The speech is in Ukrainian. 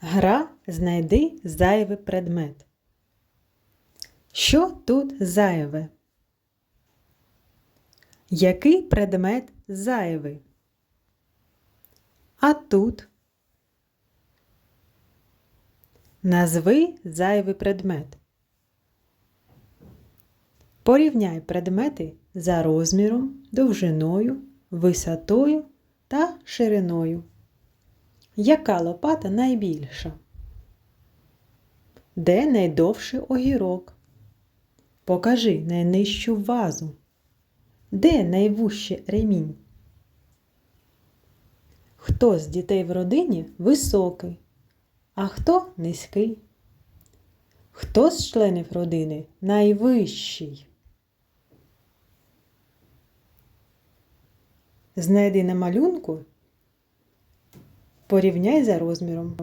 Гра знайди зайвий предмет. Що тут зайве? Який предмет зайвий? А тут назви зайвий предмет. Порівняй предмети за розміром, довжиною, висотою та шириною. Яка лопата найбільша? Де найдовший огірок? Покажи найнижчу вазу. Де найвужчий ремінь? Хто з дітей в родині високий, а хто низький? Хто з членів родини найвищий? Знайди на малюнку, порівняй за розміром.